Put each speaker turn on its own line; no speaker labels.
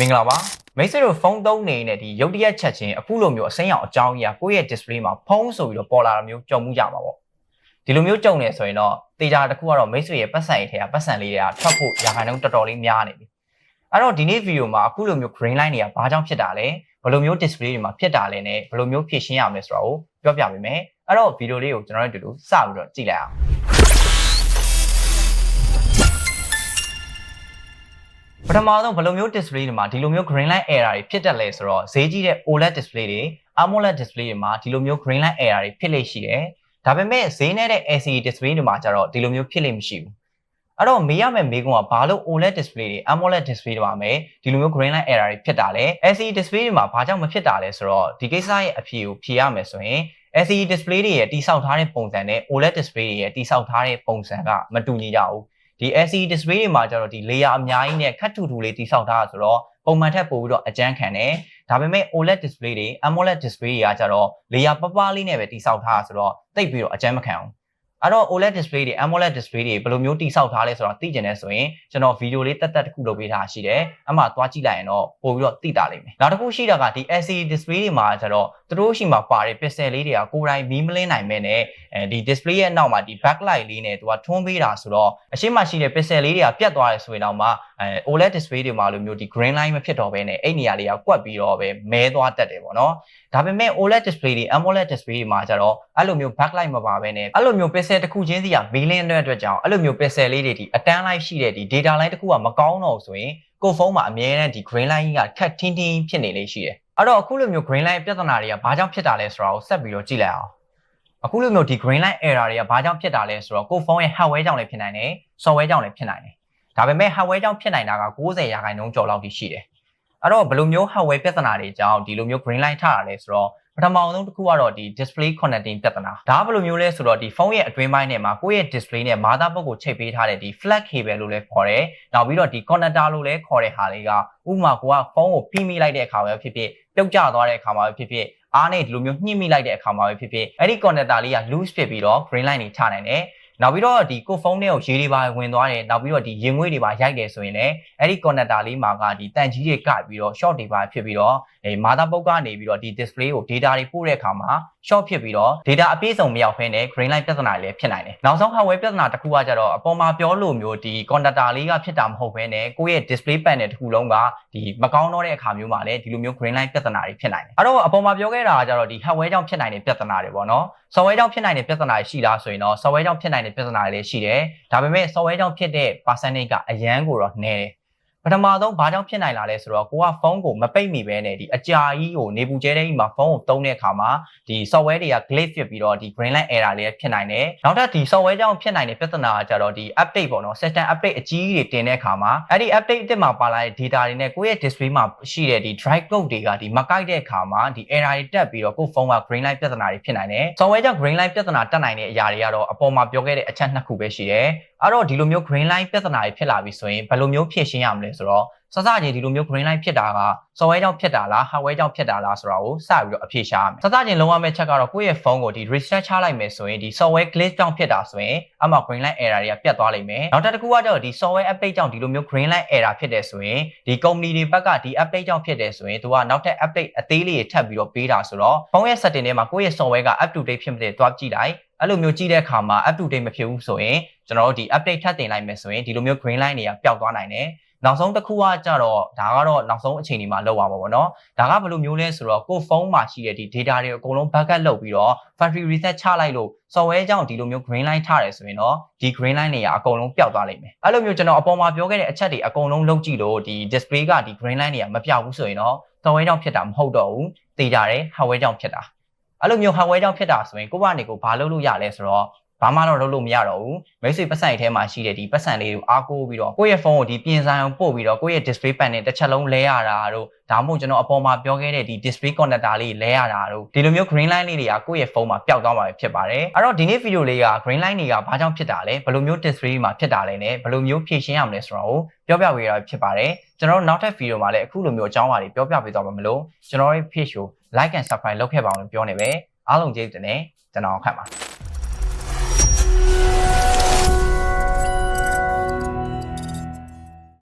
မင်္ဂလာပါမိတ်ဆွေတို့ဖုန်းသုံးနေနဲ့ဒီရုပ်တရက်ချက်ချင်းအခုလိုမျိုးအစိမ်းအောင်အကြောင်းကြီးကကိုယ့်ရဲ့ display မှာဖုန်းဆိုပြီးတော့ပေါ်လာတာမျိုးကြုံမှုကြမှာပေါ့ဒီလိုမျိုးကြုံနေဆိုရင်တော့တေချာတစ်ခုကတော့မိတ်ဆွေရဲ့ပတ်စံရေးထဲကပတ်စံလေးတွေကထွက်ဖို့ရာခိုင်နှုန်းတော်တော်လေးများနေပြီအဲ့တော့ဒီနေ့ဗီဒီယိုမှာအခုလိုမျိုး green line တွေကဘာကြောင့်ဖြစ်တာလဲဘယ်လိုမျိုး display တွေမှာဖြစ်တာလဲနဲ့ဘယ်လိုမျိုးဖြည့်ရှင်းရမလဲဆိုတာကိုပြောပြပေးမယ်အဲ့တော့ဗီဒီယိုလေးကိုကျွန်တော်တို့အတူတူစပြီးတော့ကြည့်လိုက်အောင် ပထမဆုံးဘယ်လိုမျိုး display တွေမှာဒီလိုမျိုး green line error တွေဖြစ်တတ်လဲဆိုတော့ဈေးကြီးတဲ့ OLED display တွေ AMOLED display တွေမှာဒီလိုမျိုး green line error တွေဖြစ်လေ့ရှိတယ်။ဒါပေမဲ့ဈေးနဲ့တဲ့ LCD display တွေမှာကျတော့ဒီလိုမျိုးဖြစ်လေ့မရှိဘူး။အဲ့တော့မေးရမယ့်မေးခွန်းကဘာလို့ OLED display တွေ AMOLED display တွေမှာမယ်ဒီလိုမျိုး green line error တွေဖြစ်တာလဲ LCD display တွေမှာဘာကြောင့်မဖြစ်တာလဲဆိုတော့ဒီကိစ္စရဲ့အဖြေကိုဖြေရမယ်ဆိုရင် LCD display တွေရဲ့တိစောက်ထားတဲ့ပုံစံနဲ့ OLED display တွေရဲ့တိစောက်ထားတဲ့ပုံစံကမတူညီကြဘူး။ ဒီ LCD display တွေမှာကျတော့ဒီ layer အများကြီးနဲ့ခက်ထူထူလေးတိစောက်ထားတာဆိုတော့ပုံမှန်ထက်ပိုပြီးတော့အကျန်းခံတယ်ဒါပေမဲ့ OLED display တွေ AMOLED display တွေကကျတော့ layer ပပလေးနဲ့ပဲတိစောက်ထားတာဆိုတော့တိတ်ပြီးတော့အကျန်းမခံဘူးအဲ့တော့ OLED display တွေ AMOLED display တွေဘယ်လိုမျိုးတိစောက်ထားလဲဆိုတော့သိကျင်နေဆိုရင်ကျွန်တော်ဗီဒီယိုလေးတက်တက်တစ်ခုလုပ်ပေးထားရှိတယ်အမှသွားကြည့်လိုက်ရင်တော့ပို့ပြီးတော့သိတာလိမ့်မယ်နောက်တစ်ခုရှိတာကဒီ LCD display တွေမှာကျတော့ သူတို့ရှိမှာပါတဲ့ pixel လေးတွေကကိုယ်တိုင်မီးမလင်းနိုင်မဲ့နဲ့အဲဒီ display ရဲ့နောက်မှာဒီ backlight လေးနဲ့သူကထွန်းပေးတာဆိုတော့အရှိမရှိတဲ့ pixel လေးတွေကပြတ်သွားတယ်ဆိုရင်တော့မှအဲ OLED display တွေမှာလိုမျိုးဒီ green line မဖြစ်တော့ဘဲနဲ့အဲ့နေရာလေးကကွက်ပြီးတော့ပဲမဲသွားတတ်တယ်ပေါ့နော်ဒါပေမဲ့ OLED display တွေ AMOLED display တွေမှာကျတော့အဲ့လိုမျိုး backlight မပါဘဲနဲ့အဲ့လိုမျိုး pixel တစ်ခုချင်းစီကမီးလင်းတဲ့အတွက်ကြောင့်အဲ့လိုမျိုး pixel လေးတွေဒီအတန်း light ရှိတဲ့ဒီ data line တစ်ခုကမကောင်းတော့ဆိုရင်ကိုယ်ဖုန်းမှာအမြဲတမ်းဒီ green line ကြီးကခက်ထင်းထင်းဖြစ်နေလေးရှိတယ် အဲ့တော့အခုလိုမျိုး green line ပြဿနာတွေကဘာကြောင့်ဖြစ်တာလဲဆိုတာကိုဆက်ပြီးတော့ကြည့်လိုက်အောင်အခုလိုမျိုးဒီ green line error တွေကဘာကြောင့်ဖြစ်တာလဲဆိုတော့ကိုယ်ဖုန်းရဲ့ hardware ကြောင့်လည်းဖြစ်နိုင်တယ် software ကြောင့်လည်းဖြစ်နိုင်တယ်ဒါပေမဲ့ hardware ကြောင့်ဖြစ်နိုင်တာက90ရာခိုင်နှုန်းကျော်လောက်ထိရှိတယ် အဲ့တော့ဘယ်လိုမျိုး hardware ပြဿနာတွေကြောင့်ဒီလိုမျိုး green line ထတာလဲဆိုတော့ပထမအောင်ဆုံးတစ်ခုကတော့ဒီ display connecting ပြဿနာဒါကဘယ်လိုမျိုးလဲဆိုတော့ဒီဖုန်းရဲ့အတွင်းပိုင်းထဲမှာကိုယ့်ရဲ့ display နဲ့ motherboard ကိုချိတ်ပေးထားတဲ့ဒီ flat cable လို့လည်းခေါ်တယ်နောက်ပြီးတော့ဒီ connector လို့လည်းခေါ်တဲ့ဟာလေးကဥပမာကိုကဖုန်းကိုဖိမိလိုက်တဲ့အခါမှာဖြစ်ဖြစ်ပြုတ်ကျသွားတဲ့အခါမှာဖြစ်ဖြစ်အားနဲ့ဒီလိုမျိုးညှိမိလိုက်တဲ့အခါမှာဖြစ်ဖြစ်အဲ့ဒီ connector လေးက loose ဖြစ်ပြီးတော့ green line တွေချနိုင်တယ် နောက်ပြီးတော့ဒီကိုဖုန်းထဲကိုရေတွေပါဝင်သွားတယ်နောက်ပြီးတော့ဒီရင်ငွေတွေပါရိုက်တယ်ဆိုရင်လည်းအဲ့ဒီ connector လေးမှာကဒီတန်ကြီးတွေကပ်ပြီးတော့ short တွေပါဖြစ်ပြီးတော့အဲ motherboard ကနေပြီးတော့ဒီ display ကို data တွေပို့တဲ့အခါမှာ short ဖြစ်ပြီးတော့ data အပြည့်စုံမရောက်ဖ ೇನೆ green light ပြဿနာတွေလည်းဖြစ်နိုင်တယ်နောက်ဆုံး hardware ပြဿနာတစ်ခုကကြတော့အပေါ်မှာပြောလို့မျိုးဒီ connector လေးကဖြစ်တာမဟုတ်ဘဲနဲ့ကိုယ့်ရဲ့ display panel တစ်ခုလုံးကဒီမကောင်းတော့တဲ့အခါမျိုးမှာလည်းဒီလိုမျိုး green light ပြဿနာတွေဖြစ်နိုင်တယ်အဲ့တော့အပေါ်မှာပြောခဲ့တာကကြတော့ဒီ hardware ကြောင့်ဖြစ်နိုင်တဲ့ပြဿနာတွေပေါ့နော် software ကြောင့်ဖြစ်နိုင်တဲ့ပြဿနာတွေရှိလားဆိုရင်တော့ software ကြောင့်ဖြစ်နိုင်တဲ့ပြဿနာတွေလည်းရှိတယ်ဒါပေမဲ့ software ကြောင့်ဖြစ်တဲ့ percentage ကအရန်ကိုတော့နည်းတယ် ပထမဆုံးဘာကြောင့်ဖြစ်နိုင်လာလဲဆိုတော့ကိုကဖုန်းကိုမပိတ်မိဘဲနဲ့ဒီအကြာကြီးကိုနေပူကျဲတဲ့ကြီးမှာဖုန်းကိုတုံးတဲ့အခါမှာဒီ software တွေက glitch ဖြစ်ပြီးတော့ဒီ green light error လေးဖြစ်နိုင်တယ်နောက်ထပ်ဒီ software ကြောင့်ဖြစ်နိုင်တဲ့ပြဿနာကကြတော့ဒီ update ပေါ့နော် system update အကြီးကြီးတွေတင်တဲ့အခါမှာအဲ့ဒီ update အစ်မှာပါလာတဲ့ data တွေနဲ့ကိုယ့်ရဲ့ display မှာရှိတဲ့ဒီ drive code တွေကဒီမကိုက်တဲ့အခါမှာဒီ error တွေတက်ပြီးတော့ကိုယ့်ဖုန်းက green light ပြဿနာတွေဖြစ်နိုင်တယ် software ကြောင့် green light ပြဿနာတက်နိုင်တဲ့အရာတွေကတော့အပေါ်မှာပြောခဲ့တဲ့အချက်နှစ်ခုပဲရှိတယ် အဲ့တော့ဒီလိုမျိုး green line ပြဿနာတွေဖြစ်လာပြီဆိုရင်ဘယ်လိုမျိုးဖြည့်ရှင်းရမလဲဆိုတော့ စစချင်းဒီလိုမျိုး green line ဖြစ်တာက software ကြောင့်ဖြစ်တာလား hardware ကြောင့်ဖြစ်တာလားဆိုတာကိုစပြီးတော့အဖြေရှာရမယ်စစချင်းလုံးဝမဲ့ချက်ကတော့ကိုယ့်ရဲ့ဖုန်းကိုဒီ reset ချလိုက်မယ်ဆိုရင်ဒီ software glitch ကြောင့်ဖြစ်တာဆိုရင်အမှ green line error တွေကပြတ်သွားလိမ့်မယ်နောက်တစ်ခုကတော့ဒီ software update ကြောင့်ဒီလိုမျိုး green line error ဖြစ်တယ်ဆိုရင်ဒီ company တွေဘက်ကဒီ update ကြောင့်ဖြစ်တယ်ဆိုရင်သူကနောက်ထပ် update အသေးလေးတွေထပ်ပြီးတော့ပေးတာဆိုတော့ဖုန်းရဲ့ setting ထဲမှာကိုယ့်ရဲ့ software က up to date ဖြစ်မတဲ့တွားကြည့်လိုက်အဲ့လိုမျိုးကြည့်တဲ့အခါမှာ up to date မဖြစ်ဘူးဆိုရင်ကျွန်တော်တို့ဒီ update ထပ်တင်လိုက်မယ်ဆိုရင်ဒီလိုမျိုး green line တွေကပျောက်သွားနိုင်တယ် နောက်ဆုံးတစ်ခုကကြတော့ဒါကတော့နောက်ဆုံးအချိန်ဒီမှာလောက်ပါပါပေါ့နော်ဒါကဘယ်လိုမျိုးလဲဆိုတော့ကိုယ်ဖုန်းမှာရှိတဲ့ဒီ data တွေအကုန်လုံး backup လုပ်ပြီးတော့ factory reset ချလိုက်လို့ software ကြောင့်ဒီလိုမျိုး green line ထားတယ်ဆိုရင်တော့ဒီ green line တွေကအကုန်လုံးပျောက်သွားလိမ့်မယ်အဲ့လိုမျိုးကျွန်တော်အပေါ်မှာပြောခဲ့တဲ့အချက်တွေအကုန်လုံးလုပ်ကြည့်လို့ဒီ display ကဒီ green line တွေကမပျောက်ဘူးဆိုရင်တော့ software ကြောင့်ဖြစ်တာမဟုတ်တော့ဘူးတေးကြတယ် hardware ကြောင့်ဖြစ်တာအဲ့လိုမျိုး hardware ကြောင့်ဖြစ်တာဆိုရင်ကိုယ့်ဘာနေကိုဘာလုပ်လို့ရလဲဆိုတော့ ဘာမှတော့လုပ်လို့မရတော့ဘူးမိတ်ဆွေပတ်စံထဲမှာရှိတဲ့ဒီပတ်စံလေးကိုအားကိုးပြီးတော့ကိုယ့်ရဲ့ဖုန်းကိုဒီပြင်ဆိုင်အောင်ပို့ပြီးတော့ကိုယ့်ရဲ့ display panel တစ်ချက်လုံးလဲရတာတို့ဒါမှမဟုတ်ကျွန်တော်အပေါ်မှာပြောခဲ့တဲ့ဒီ display connector လေးလဲရတာတို့ဒီလိုမျိုး green line လေးတွေကကိုယ့်ရဲ့ဖုန်းမှာပျောက်သွားမှာဖြစ်ပါတယ်အဲ့တော့ဒီနေ့ဗီဒီယိုလေးက green line တွေကဘာကြောင့်ဖြစ်တာလဲဘယ်လိုမျိုး display မှာဖြစ်တာလဲနဲ့ဘယ်လိုမျိုးဖြည့်ရှင်းရမလဲဆိုတာကိုပြောပြပေးရဖြစ်ပါတယ်ကျွန်တော်နောက်ထပ်ဗီဒီယိုမှာလည်းအခုလိုမျိုးအကြောင်းအရာတွေပြောပြပေးသွားမှာမလို့ကျွန်တော်ရဲ့ page ကို like and subscribe လုပ်ခဲ့ပါအောင်လို့ပြောနေပဲအားလုံးကျေးဇူးတင်တယ်ကျွန်တော်ခန့်ပါ